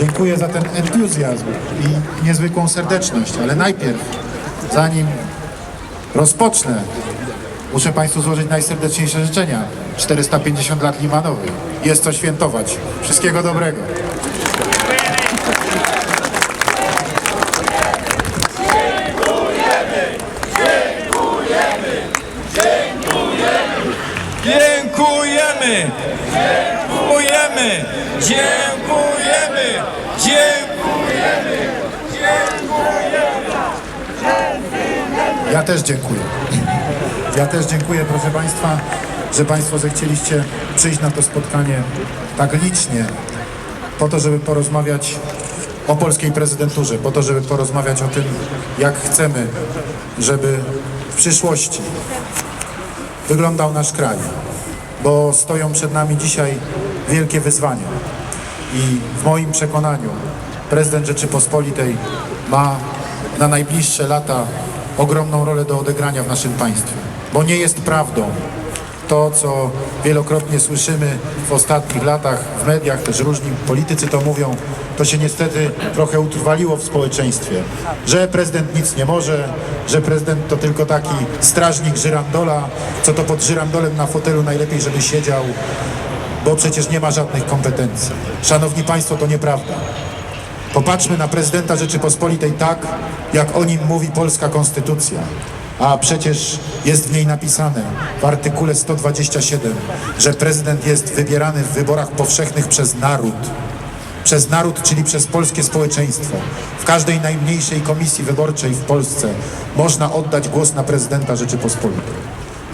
Dziękuję za ten entuzjazm i niezwykłą serdeczność, ale najpierw, zanim rozpocznę, muszę Państwu złożyć najserdeczniejsze życzenia. 450 lat Limanowych. Jest co świętować. Wszystkiego dobrego. Dziękujemy! Dziękujemy! Dziękujemy! Dziękujemy! Ja też dziękuję. Ja też dziękuję, proszę Państwa, że Państwo zechcieliście przyjść na to spotkanie tak licznie, po to, żeby porozmawiać o polskiej prezydenturze, po to, żeby porozmawiać o tym, jak chcemy, żeby w przyszłości wyglądał nasz kraj, bo stoją przed nami dzisiaj wielkie wyzwania i w moim przekonaniu prezydent Rzeczypospolitej ma na najbliższe lata ogromną rolę do odegrania w naszym państwie, bo nie jest prawdą to, co wielokrotnie słyszymy w ostatnich latach w mediach, też różni politycy to mówią, to się niestety trochę utrwaliło w społeczeństwie, że prezydent nic nie może, że prezydent to tylko taki strażnik żyrandola, co to pod żyrandolem na fotelu najlepiej, żeby siedział, bo przecież nie ma żadnych kompetencji. Szanowni Państwo, to nieprawda. Popatrzmy na prezydenta Rzeczypospolitej tak, jak o nim mówi polska konstytucja. A przecież jest w niej napisane w artykule 127, że prezydent jest wybierany w wyborach powszechnych przez naród. Przez naród, czyli przez polskie społeczeństwo. W każdej najmniejszej komisji wyborczej w Polsce można oddać głos na prezydenta Rzeczypospolitej.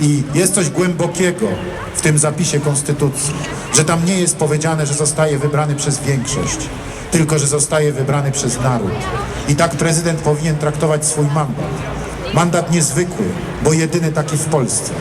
I jest coś głębokiego w tym zapisie Konstytucji, że tam nie jest powiedziane, że zostaje wybrany przez większość, tylko że zostaje wybrany przez naród. I tak prezydent powinien traktować swój mandat. Mandat niezwykły, bo jedyny taki w Polsce.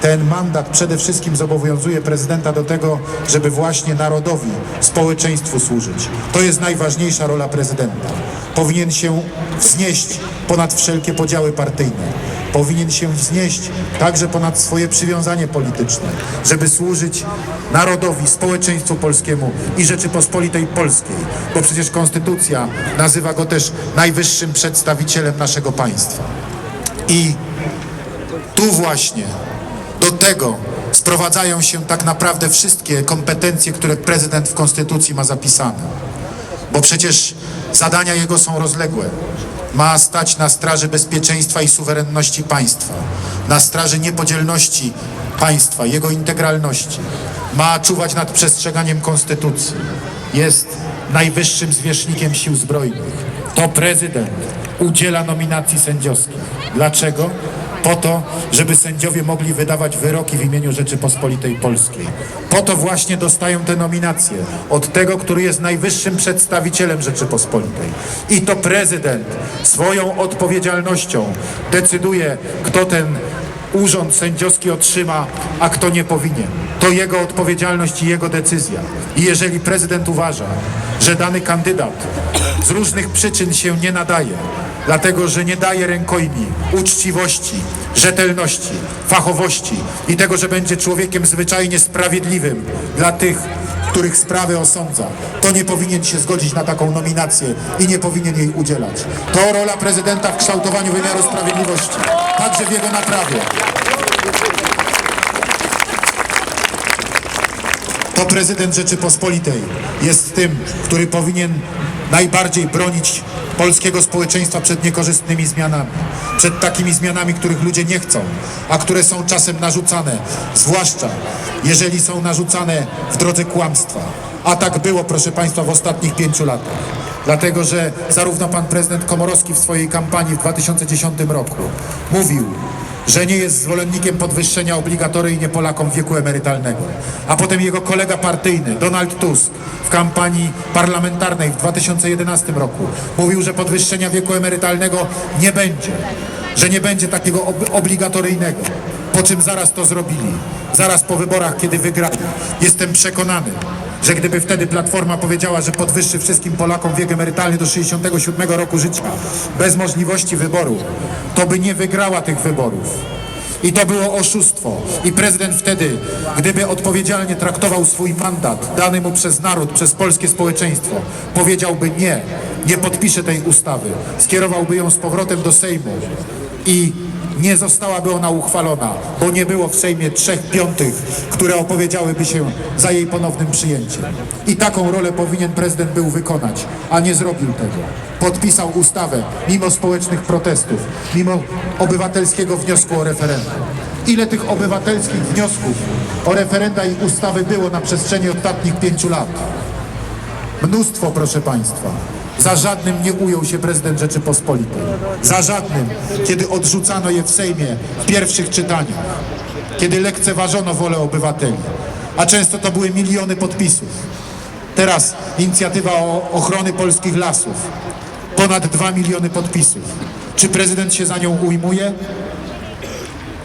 Ten mandat przede wszystkim zobowiązuje prezydenta do tego, żeby właśnie narodowi, społeczeństwu służyć. To jest najważniejsza rola prezydenta. Powinien się wznieść ponad wszelkie podziały partyjne. Powinien się wznieść także ponad swoje przywiązanie polityczne, żeby służyć narodowi, społeczeństwu polskiemu i Rzeczypospolitej Polskiej, bo przecież Konstytucja nazywa go też najwyższym przedstawicielem naszego państwa. I tu właśnie do tego sprowadzają się tak naprawdę wszystkie kompetencje, które prezydent w Konstytucji ma zapisane. Bo przecież zadania jego są rozległe. Ma stać na straży bezpieczeństwa i suwerenności państwa, na straży niepodzielności państwa, jego integralności. Ma czuwać nad przestrzeganiem Konstytucji. Jest najwyższym zwierzchnikiem sił zbrojnych. To prezydent udziela nominacji sędziowskich. Dlaczego? Po to, żeby sędziowie mogli wydawać wyroki w imieniu Rzeczypospolitej Polskiej. Po to właśnie dostają te nominacje od tego, który jest najwyższym przedstawicielem Rzeczypospolitej. I to prezydent swoją odpowiedzialnością decyduje, kto ten urząd sędziowski otrzyma, a kto nie powinien. To jego odpowiedzialność i jego decyzja. I jeżeli prezydent uważa, że dany kandydat z różnych przyczyn się nie nadaje, dlatego że nie daje rękojmi uczciwości, rzetelności, fachowości i tego, że będzie człowiekiem zwyczajnie sprawiedliwym dla tych, których sprawy osądza, to nie powinien się zgodzić na taką nominację i nie powinien jej udzielać. To rola prezydenta w kształtowaniu wymiaru sprawiedliwości, także w jego naprawie. To prezydent Rzeczypospolitej jest tym, który powinien najbardziej bronić polskiego społeczeństwa przed niekorzystnymi zmianami. Przed takimi zmianami, których ludzie nie chcą, a które są czasem narzucane, zwłaszcza jeżeli są narzucane w drodze kłamstwa. A tak było, proszę Państwa, w ostatnich pięciu latach. Dlatego, że zarówno pan prezydent Komorowski w swojej kampanii w 2010 roku mówił, że nie jest zwolennikiem podwyższenia obligatoryjnie Polakom wieku emerytalnego. A potem jego kolega partyjny, Donald Tusk, w kampanii parlamentarnej w 2011 roku mówił, że podwyższenia wieku emerytalnego nie będzie, że nie będzie takiego ob obligatoryjnego. Po czym zaraz to zrobili. Zaraz po wyborach, kiedy wygrali. Jestem przekonany, że gdyby wtedy Platforma powiedziała, że podwyższy wszystkim Polakom wiek emerytalny do 67 roku życia bez możliwości wyboru, to by nie wygrała tych wyborów. I to było oszustwo. I prezydent wtedy, gdyby odpowiedzialnie traktował swój mandat dany mu przez naród, przez polskie społeczeństwo, powiedziałby nie, nie podpisze tej ustawy, skierowałby ją z powrotem do Sejmu i nie zostałaby ona uchwalona, bo nie było w Sejmie trzech piątych, które opowiedziałyby się za jej ponownym przyjęciem. I taką rolę powinien prezydent był wykonać, a nie zrobił tego. Podpisał ustawę mimo społecznych protestów, mimo obywatelskiego wniosku o referendum. Ile tych obywatelskich wniosków o referenda i ustawy było na przestrzeni ostatnich pięciu lat? Mnóstwo, proszę Państwa. Za żadnym nie ujął się prezydent Rzeczypospolitej. Za żadnym, kiedy odrzucano je w Sejmie w pierwszych czytaniach. Kiedy lekceważono wolę obywateli. A często to były miliony podpisów. Teraz inicjatywa o ochrony polskich lasów. Ponad 2 miliony podpisów. Czy prezydent się za nią ujmuje?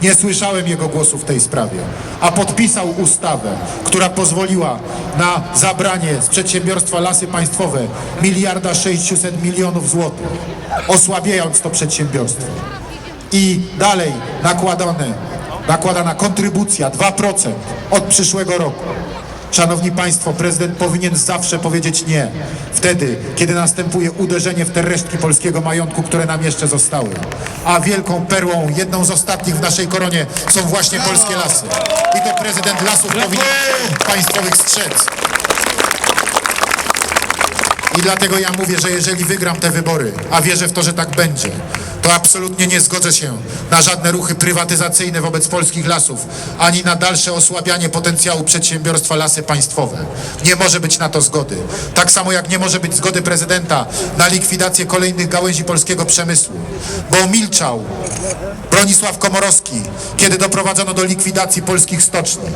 Nie słyszałem jego głosu w tej sprawie, a podpisał ustawę, która pozwoliła na zabranie z przedsiębiorstwa Lasy Państwowe miliarda 600 milionów złotych, osłabiając to przedsiębiorstwo. I dalej nakładane, nakładana kontrybucja 2% od przyszłego roku. Szanowni Państwo, prezydent powinien zawsze powiedzieć nie. Wtedy, kiedy następuje uderzenie w te resztki polskiego majątku, które nam jeszcze zostały. A wielką perłą, jedną z ostatnich w naszej koronie są właśnie polskie lasy. I to prezydent lasów powinien państwowych strzec. I dlatego ja mówię, że jeżeli wygram te wybory, a wierzę w to, że tak będzie, to absolutnie nie zgodzę się na żadne ruchy prywatyzacyjne wobec polskich lasów, ani na dalsze osłabianie potencjału przedsiębiorstwa Lasy Państwowe. Nie może być na to zgody. Tak samo jak nie może być zgody prezydenta na likwidację kolejnych gałęzi polskiego przemysłu, bo milczał Bronisław Komorowski, kiedy doprowadzono do likwidacji polskich stoczni.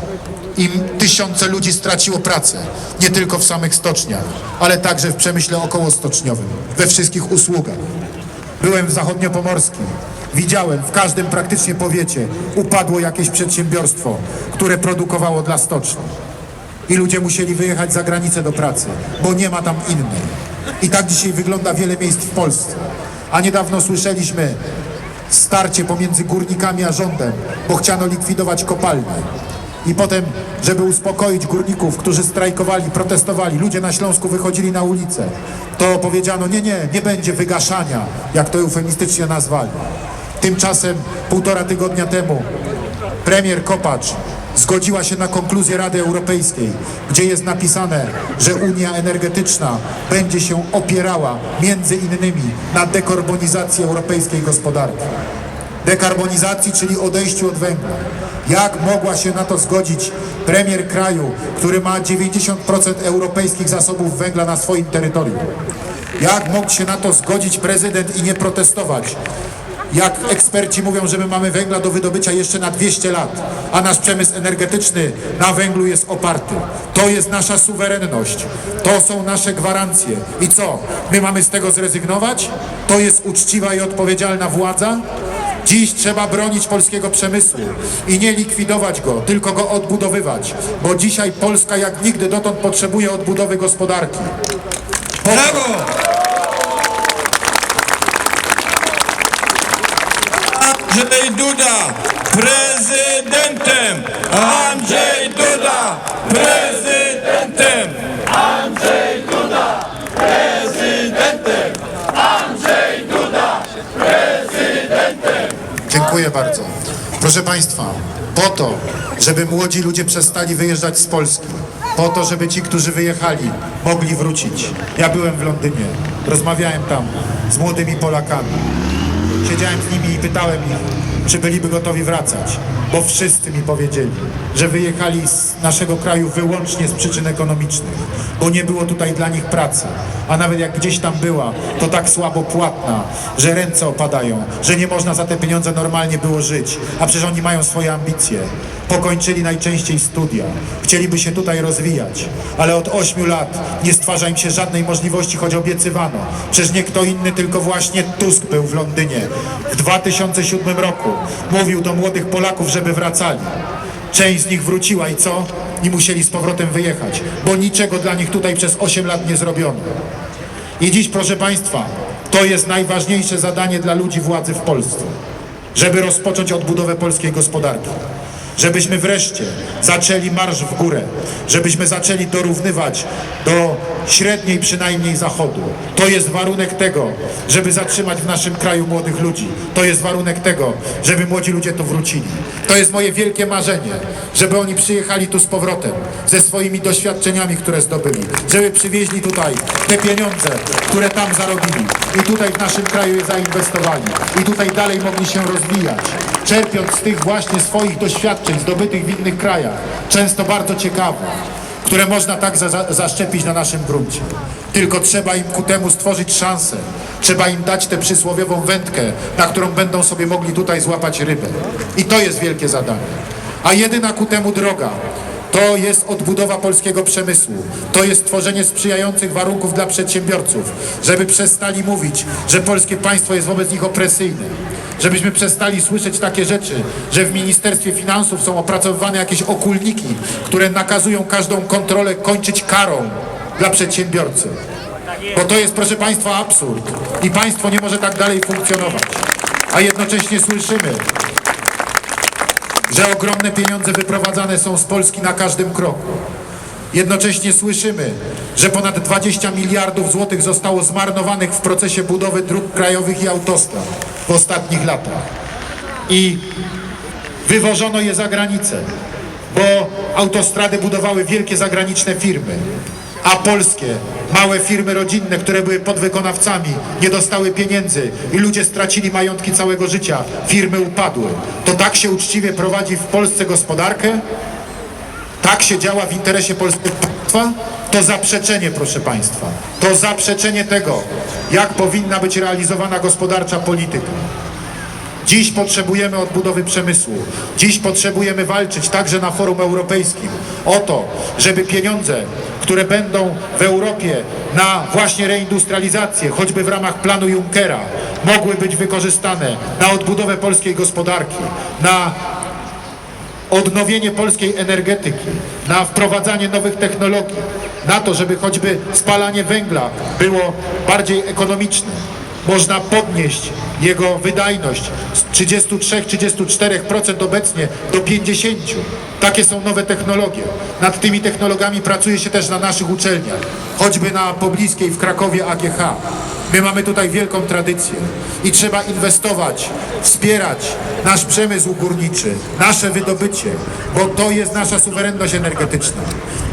I tysiące ludzi straciło pracę, nie tylko w samych stoczniach, ale także w przemyśle okołostoczniowym, we wszystkich usługach. Byłem w zachodniopomorskim, widziałem w każdym praktycznie powiecie upadło jakieś przedsiębiorstwo, które produkowało dla stoczni. I ludzie musieli wyjechać za granicę do pracy, bo nie ma tam innej. I tak dzisiaj wygląda wiele miejsc w Polsce. A niedawno słyszeliśmy starcie pomiędzy górnikami a rządem, bo chciano likwidować kopalnie. I potem, żeby uspokoić górników, którzy strajkowali, protestowali, ludzie na Śląsku wychodzili na ulicę, to powiedziano, nie, nie, nie będzie wygaszania, jak to eufemistycznie nazwali. Tymczasem półtora tygodnia temu premier Kopacz zgodziła się na konkluzję Rady Europejskiej, gdzie jest napisane, że Unia Energetyczna będzie się opierała między innymi na dekarbonizacji europejskiej gospodarki. Dekarbonizacji, czyli odejściu od węgla. Jak mogła się na to zgodzić premier kraju, który ma 90% europejskich zasobów węgla na swoim terytorium? Jak mógł się na to zgodzić prezydent i nie protestować? Jak eksperci mówią, że my mamy węgla do wydobycia jeszcze na 200 lat, a nasz przemysł energetyczny na węglu jest oparty. To jest nasza suwerenność, to są nasze gwarancje. I co? My mamy z tego zrezygnować? To jest uczciwa i odpowiedzialna władza? Dziś trzeba bronić polskiego przemysłu i nie likwidować go, tylko go odbudowywać, bo dzisiaj Polska jak nigdy dotąd potrzebuje odbudowy gospodarki. Brawo! Andrzej Duda prezydentem! Andrzej Duda prezydentem! Bardzo. Proszę Państwa, po to, żeby młodzi ludzie przestali wyjeżdżać z Polski, po to, żeby ci, którzy wyjechali, mogli wrócić. Ja byłem w Londynie, rozmawiałem tam z młodymi Polakami. Siedziałem z nimi i pytałem ich, czy byliby gotowi wracać, bo wszyscy mi powiedzieli, że wyjechali z naszego kraju wyłącznie z przyczyn ekonomicznych, bo nie było tutaj dla nich pracy, a nawet jak gdzieś tam była, to tak słabo płatna, że ręce opadają, że nie można za te pieniądze normalnie było żyć, a przecież oni mają swoje ambicje. Pokończyli najczęściej studia, chcieliby się tutaj rozwijać, ale od ośmiu lat nie stwarza im się żadnej możliwości, choć obiecywano. Przecież nie kto inny, tylko właśnie Tusk był w Londynie w 2007 roku. Mówił do młodych Polaków, żeby wracali. Część z nich wróciła i co? I musieli z powrotem wyjechać, bo niczego dla nich tutaj przez 8 lat nie zrobiono. I dziś, proszę Państwa, to jest najważniejsze zadanie dla ludzi władzy w Polsce. żeby rozpocząć odbudowę polskiej gospodarki. Żebyśmy wreszcie zaczęli marsz w górę, żebyśmy zaczęli dorównywać do średniej przynajmniej zachodu. To jest warunek tego, żeby zatrzymać w naszym kraju młodych ludzi. To jest warunek tego, żeby młodzi ludzie tu wrócili. To jest moje wielkie marzenie, żeby oni przyjechali tu z powrotem, ze swoimi doświadczeniami, które zdobyli, żeby przywieźli tutaj te pieniądze, które tam zarobili i tutaj w naszym kraju je zainwestowali i tutaj dalej mogli się rozwijać, czerpiąc z tych właśnie swoich doświadczeń zdobytych w innych krajach, często bardzo ciekawych, które można tak za, za, zaszczepić na naszym gruncie. Tylko trzeba im ku temu stworzyć szansę. Trzeba im dać tę przysłowiową wędkę, na którą będą sobie mogli tutaj złapać rybę. I to jest wielkie zadanie. A jedyna ku temu droga to jest odbudowa polskiego przemysłu. To jest tworzenie sprzyjających warunków dla przedsiębiorców, żeby przestali mówić, że polskie państwo jest wobec nich opresyjne. Żebyśmy przestali słyszeć takie rzeczy, że w Ministerstwie Finansów są opracowywane jakieś okulniki, które nakazują każdą kontrolę kończyć karą dla przedsiębiorcy. Bo to jest, proszę Państwa, absurd. I państwo nie może tak dalej funkcjonować. A jednocześnie słyszymy, że ogromne pieniądze wyprowadzane są z Polski na każdym kroku. Jednocześnie słyszymy, że ponad 20 miliardów złotych zostało zmarnowanych w procesie budowy dróg krajowych i autostrad w ostatnich latach. I wywożono je za granicę, bo autostrady budowały wielkie zagraniczne firmy, a polskie małe firmy rodzinne, które były podwykonawcami, nie dostały pieniędzy i ludzie stracili majątki całego życia, firmy upadły. To tak się uczciwie prowadzi w Polsce gospodarkę? Tak się działa w interesie polskiego państwa? To zaprzeczenie, proszę Państwa. To zaprzeczenie tego, jak powinna być realizowana gospodarcza polityka. Dziś potrzebujemy odbudowy przemysłu. Dziś potrzebujemy walczyć także na forum europejskim o to, żeby pieniądze, które będą w Europie na właśnie reindustrializację, choćby w ramach planu Junckera, mogły być wykorzystane na odbudowę polskiej gospodarki, na odnowienie polskiej energetyki, na wprowadzanie nowych technologii, na to, żeby choćby spalanie węgla było bardziej ekonomiczne. Można podnieść jego wydajność z 33-34% obecnie do 50%. Takie są nowe technologie. Nad tymi technologiami pracuje się też na naszych uczelniach, choćby na pobliskiej w Krakowie AGH. My mamy tutaj wielką tradycję i trzeba inwestować, wspierać nasz przemysł górniczy, nasze wydobycie, bo to jest nasza suwerenność energetyczna.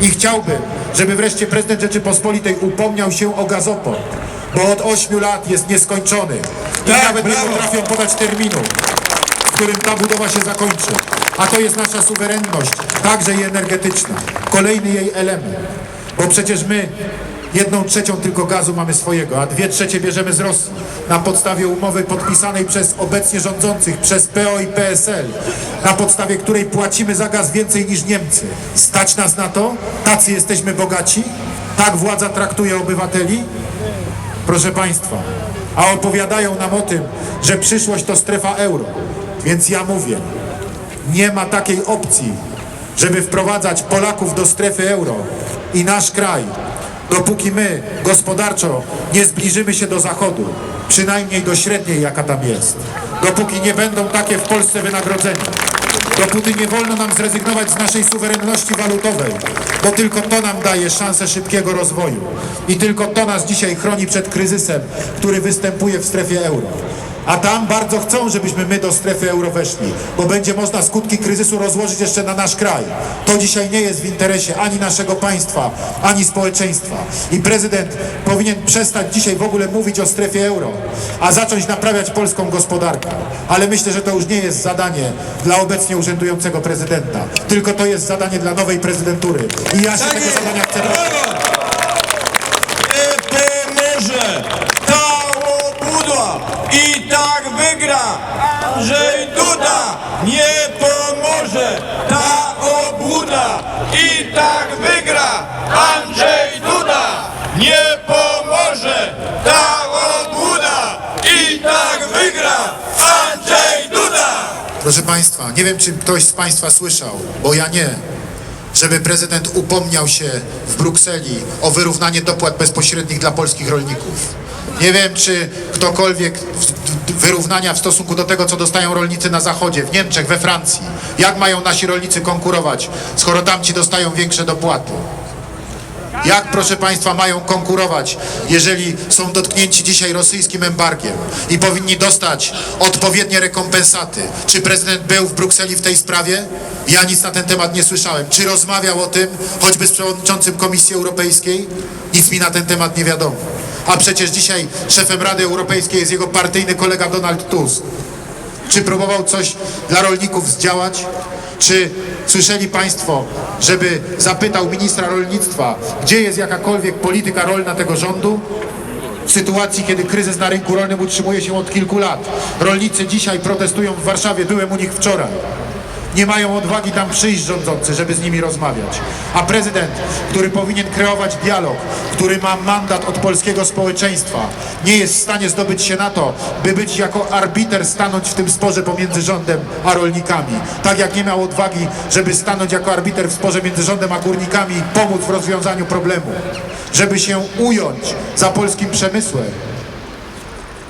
I chciałbym, żeby wreszcie prezydent Rzeczypospolitej upomniał się o gazoport, bo od 8 lat jest nieskończony i Tak, nawet nie brawo. potrafią podać terminu, w którym ta budowa się zakończy. A to jest nasza suwerenność, także i energetyczna. Kolejny jej element, bo przecież my jedną trzecią tylko gazu mamy swojego, a dwie trzecie bierzemy z Rosji na podstawie umowy podpisanej przez obecnie rządzących, przez PO i PSL, na podstawie której płacimy za gaz więcej niż Niemcy. Stać nas na to? Tacy jesteśmy bogaci? Tak władza traktuje obywateli? Proszę Państwa, a opowiadają nam o tym, że przyszłość to strefa euro. Więc ja mówię, nie ma takiej opcji, żeby wprowadzać Polaków do strefy euro i nasz kraj, dopóki my gospodarczo nie zbliżymy się do zachodu, przynajmniej do średniej, jaka tam jest. Dopóki nie będą takie w Polsce wynagrodzenia. Dopóty nie wolno nam zrezygnować z naszej suwerenności walutowej, bo tylko to nam daje szansę szybkiego rozwoju. I tylko to nas dzisiaj chroni przed kryzysem, który występuje w strefie euro. A tam bardzo chcą, żebyśmy my do strefy euro weszli, bo będzie można skutki kryzysu rozłożyć jeszcze na nasz kraj. To dzisiaj nie jest w interesie ani naszego państwa, ani społeczeństwa. I prezydent powinien przestać dzisiaj w ogóle mówić o strefie euro, a zacząć naprawiać polską gospodarkę. Ale myślę, że to już nie jest zadanie dla obecnie urzędującego prezydenta, tylko to jest zadanie dla nowej prezydentury. I ja się Tak tego zadania chcę Proszę Państwa, nie wiem, czy ktoś z Państwa słyszał, bo ja nie, żeby prezydent upomniał się w Brukseli o wyrównanie dopłat bezpośrednich dla polskich rolników. Nie wiem, czy ktokolwiek wyrównania w stosunku do tego, co dostają rolnicy na zachodzie, w Niemczech, we Francji. Jak mają nasi rolnicy konkurować, skoro tamci dostają większe dopłaty? Jak, proszę Państwa, mają konkurować, jeżeli są dotknięci dzisiaj rosyjskim embargiem i powinni dostać odpowiednie rekompensaty? Czy prezydent był w Brukseli w tej sprawie? Ja nic na ten temat nie słyszałem. Czy rozmawiał o tym, choćby z przewodniczącym Komisji Europejskiej? Nic mi na ten temat nie wiadomo. A przecież dzisiaj szefem Rady Europejskiej jest jego partyjny kolega Donald Tusk. Czy próbował coś dla rolników zdziałać? Czy słyszeli Państwo, żeby zapytał ministra rolnictwa, gdzie jest jakakolwiek polityka rolna tego rządu? W sytuacji, kiedy kryzys na rynku rolnym utrzymuje się od kilku lat. Rolnicy dzisiaj protestują w Warszawie, byłem u nich wczoraj. Nie mają odwagi tam przyjść rządzący, żeby z nimi rozmawiać. A prezydent, który powinien kreować dialog, który ma mandat od polskiego społeczeństwa, nie jest w stanie zdobyć się na to, by być jako arbiter stanąć w tym sporze pomiędzy rządem a rolnikami. Tak jak nie miał odwagi, żeby stanąć jako arbiter w sporze między rządem a górnikami i pomóc w rozwiązaniu problemu. Żeby się ująć za polskim przemysłem.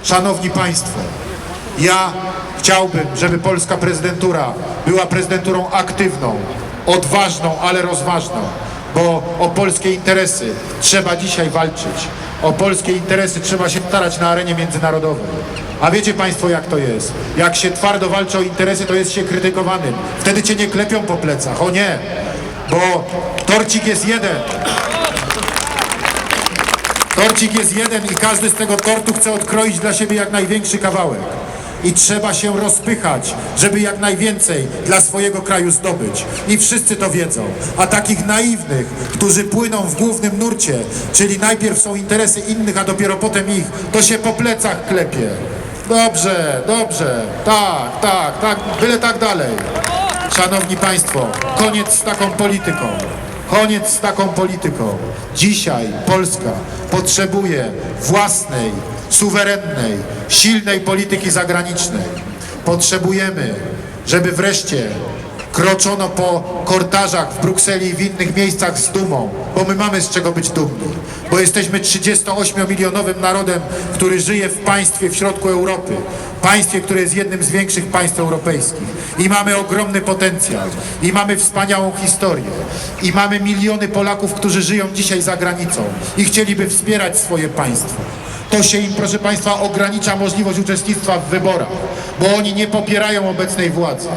Szanowni Państwo, ja chciałbym, żeby polska prezydentura była prezydenturą aktywną, odważną, ale rozważną, bo o polskie interesy trzeba dzisiaj walczyć. O polskie interesy trzeba się starać na arenie międzynarodowej. A wiecie Państwo, jak to jest? Jak się twardo walczy o interesy, to jest się krytykowanym. Wtedy cię nie klepią po plecach. O nie! Bo torcik jest jeden. Torcik jest jeden i każdy z tego tortu chce odkroić dla siebie jak największy kawałek. I trzeba się rozpychać, żeby jak najwięcej dla swojego kraju zdobyć. I wszyscy to wiedzą. A takich naiwnych, którzy płyną w głównym nurcie, czyli najpierw są interesy innych, a dopiero potem ich, to się po plecach klepie. Dobrze, dobrze, tak, tak, tak, byle tak dalej. Szanowni Państwo, koniec z taką polityką. Koniec z taką polityką. Dzisiaj Polska potrzebuje własnej, suwerennej, silnej polityki zagranicznej. Potrzebujemy, żeby wreszcie kroczono po kortażach w Brukseli i w innych miejscach z dumą, bo my mamy z czego być dumni, bo jesteśmy 38-milionowym narodem, który żyje w państwie w środku Europy, państwie, które jest jednym z większych państw europejskich. I mamy ogromny potencjał. I mamy wspaniałą historię. I mamy miliony Polaków, którzy żyją dzisiaj za granicą i chcieliby wspierać swoje państwo. To się im, proszę Państwa, ogranicza możliwość uczestnictwa w wyborach, bo oni nie popierają obecnej władzy,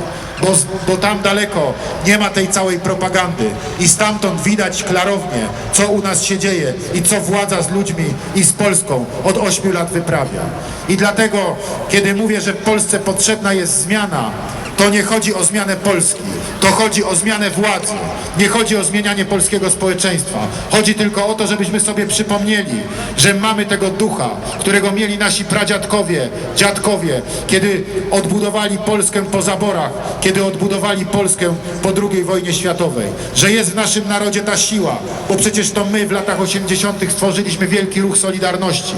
bo, bo tam daleko nie ma tej całej propagandy i stamtąd widać klarownie, co u nas się dzieje i co władza z ludźmi i z Polską od 8 lat wyprawia. I dlatego, kiedy mówię, że Polsce potrzebna jest zmiana, to nie chodzi o zmianę Polski, to chodzi o zmianę władzy, nie chodzi o zmienianie polskiego społeczeństwa. Chodzi tylko o to, żebyśmy sobie przypomnieli, że mamy tego ducha, którego mieli nasi pradziadkowie, dziadkowie, kiedy odbudowali Polskę po zaborach, kiedy odbudowali Polskę po II wojnie światowej. Że jest w naszym narodzie ta siła, bo przecież to my w latach 80. stworzyliśmy wielki ruch Solidarności.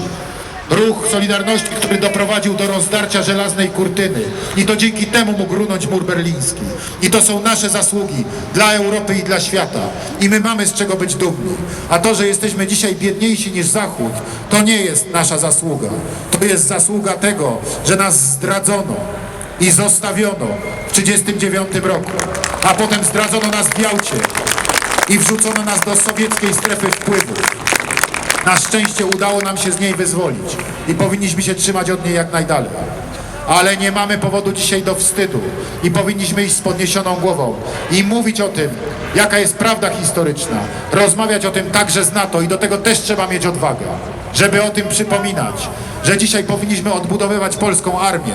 Ruch Solidarności, który doprowadził do rozdarcia żelaznej kurtyny. I to dzięki temu mógł runąć mur berliński. I to są nasze zasługi dla Europy i dla świata. I my mamy z czego być dumni. A to, że jesteśmy dzisiaj biedniejsi niż Zachód, to nie jest nasza zasługa. To jest zasługa tego, że nas zdradzono i zostawiono w 1939 roku. A potem zdradzono nas w Jałcie i wrzucono nas do sowieckiej strefy wpływów. Na szczęście udało nam się z niej wyzwolić i powinniśmy się trzymać od niej jak najdalej. Ale nie mamy powodu dzisiaj do wstydu i powinniśmy iść z podniesioną głową i mówić o tym, jaka jest prawda historyczna, rozmawiać o tym także z NATO i do tego też trzeba mieć odwagę, żeby o tym przypominać, że dzisiaj powinniśmy odbudowywać polską armię,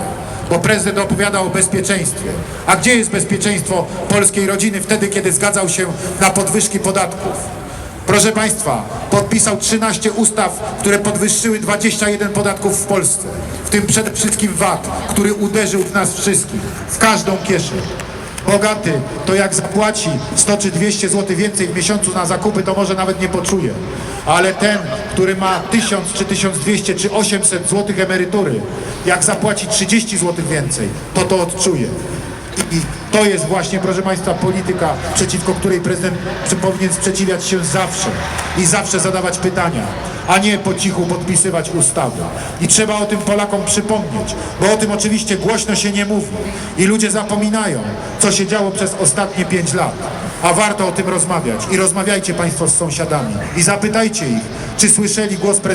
bo prezydent opowiada o bezpieczeństwie. A gdzie jest bezpieczeństwo polskiej rodziny wtedy, kiedy zgadzał się na podwyżki podatków? Proszę Państwa, podpisał 13 ustaw, które podwyższyły 21 podatków w Polsce, w tym przede wszystkim VAT, który uderzył w nas wszystkich, w każdą kieszeń. Bogaty to jak zapłaci 100 czy 200 zł więcej w miesiącu na zakupy, to może nawet nie poczuje. Ale ten, który ma 1000 czy 1200 czy 800 zł emerytury, jak zapłaci 30 zł więcej, to to odczuje. I To jest właśnie, proszę Państwa, polityka, przeciwko której prezydent powinien sprzeciwiać się zawsze i zawsze zadawać pytania, a nie po cichu podpisywać ustawy. I trzeba o tym Polakom przypomnieć, bo o tym oczywiście głośno się nie mówi i ludzie zapominają, co się działo przez ostatnie pięć lat. A warto o tym rozmawiać i rozmawiajcie Państwo z sąsiadami i zapytajcie ich, czy słyszeli głos prezydenta.